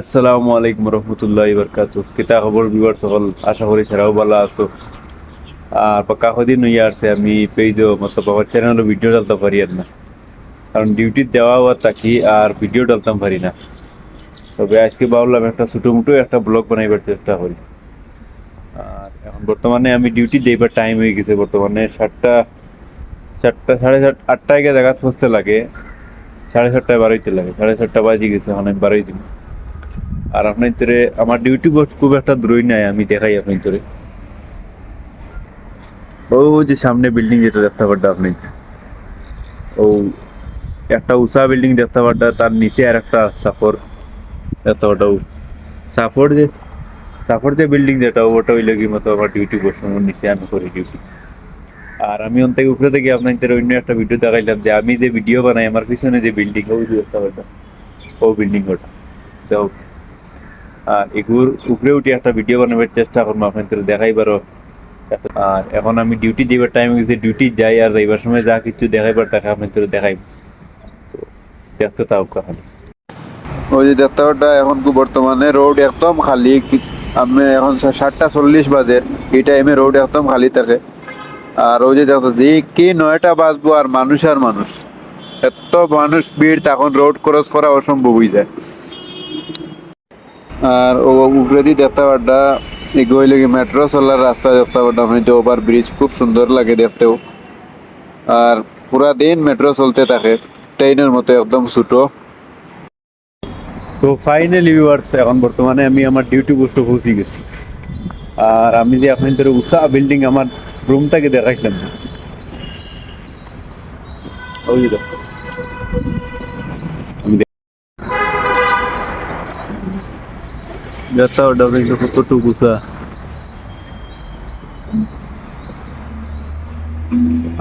আসসালামু আলাইকুম রহমতুল্লাহ বরকাত কিতা খবর বিবার সকল? আশা করি সেরাও ভালো আছো। আর পাকা কদিন হইয়া আছে আমি পেজ মতলব আমার চ্যানেলে ভিডিও ডালতে পারি আর না। কারণ ডিউটি দেওয়া হওয়ার থাকি আর ভিডিও ডালতাম পারি না। তবে আজকে ভাবলাম একটা ছোটো মোটো একটা ব্লগ বানাইবার চেষ্টা করি। আর এখন বর্তমানে আমি ডিউটি দেইবার টাইম হয়ে গেছে। বর্তমানে সাতটা চারটা সাড়ে সাত, আটটায় গিয়ে জায়গা পৌঁছতে লাগে। সাড়ে সাতটায় বারোইতে লাগে। সাড়ে সাতটা বাজে গেছে, এখন আমি বারোই দিন। আর আপনার তোরে, আমার ডিউটি পোস্ট খুব একটা দূরই নাই, আমি দেখাই আপনার তোরে। ও যে সামনে বিল্ডিং যেটা দেখতে পারটা আপনি। ও, একটা উষা বিল্ডিং দেখতে পারটা তার নিচে আর একটা সাফর দেখতে পারটা সাফর যে সাফর যে বিল্ডিং যেটা, ওটা হইলে কি মতো আমার ডিউটি পোস্ট নিচে আমি করি ডিউটি আর আমি ওন থেকে উপরে থেকে আপনার তোর অন্য একটা ভিডিও দেখাইলাম যে আমি যে ভিডিও বানাই, আমার পিছনে যে বিল্ডিং ওই দেখতে পারটা ও বিল্ডিং ওটা। যাও আর এগুর উপরে উঠে একটা ভিডিও বানাবার চেষ্টা করব আপনাদের দেখাইবারও আর এখন আমি ডিউটি যাইবার টাইম গেছে ডিউটি যাই আর যাইবার সময় যা কিছু দেখাইবার দেখা আপনাদের দেখাই দেখতে তাও কাহানি ওই যে দেখতে এখন কি বর্তমানে রোড একদম খালি আমি এখন সাতটা চল্লিশ বাজে, এই টাইমে রোড একদম খালি থাকে। আর ওই যে দেখো, যে কি নয়টা বাজবো আর মানুষ আর মানুষ। এত মানুষ ভিড়, তখন রোড ক্রস করা অসম্ভব হয়ে যায়। আর ও উপরে দিয়ে দেখতে পাড্ডা এগোই লাগে মেট্রো চলার রাস্তা আপনি যে ওভার ব্রিজ খুব সুন্দর লাগে দেখতেও। আর পুরা দিন মেট্রো চলতে থাকে ট্রেনের মতো একদম ছোটো। তো ফাইনালি ভিউয়ার্স এখন বর্তমানে আমি আমার ডিউটি পোস্টে পৌঁছে গেছি। আর আমি যে আপনাদের উষা বিল্ডিং আমার রুমটাকে দেখাইছিলাম। দেখতে ওটা কিন্তু কতটুকু উষা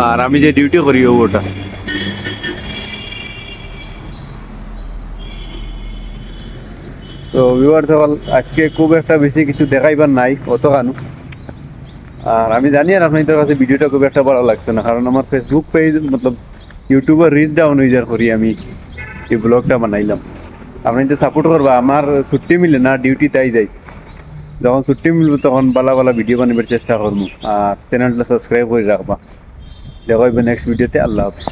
আর আমি যে ডিউটি করি ওটা তো ভিউয়ার সকল আজকে খুব একটা বেশি কিছু দেখাইবার নাই অত কানু আর আমি জানি আর আপনাদের কাছে ভিডিওটা খুব একটা ভালো লাগছে না কারণ আমার ফেসবুক পেজ মতলব ইউটিউবের রিচ ডাউন হয়ে যাওয়ার করি আমি এই ব্লগটা বানাইলাম আপনি তো সাপোর্ট করবা, আমার ছুটি মিলে না ডিউটি তাই যাই যখন ছুটি মিলবো তখন বালা বালা ভিডিও বানাবার চেষ্টা করব। আর চ্যানেলটা সাবস্ক্রাইব করে রাখবা। দেখা নেক্সট ভিডিওতে আল্লাহ হাফিজ।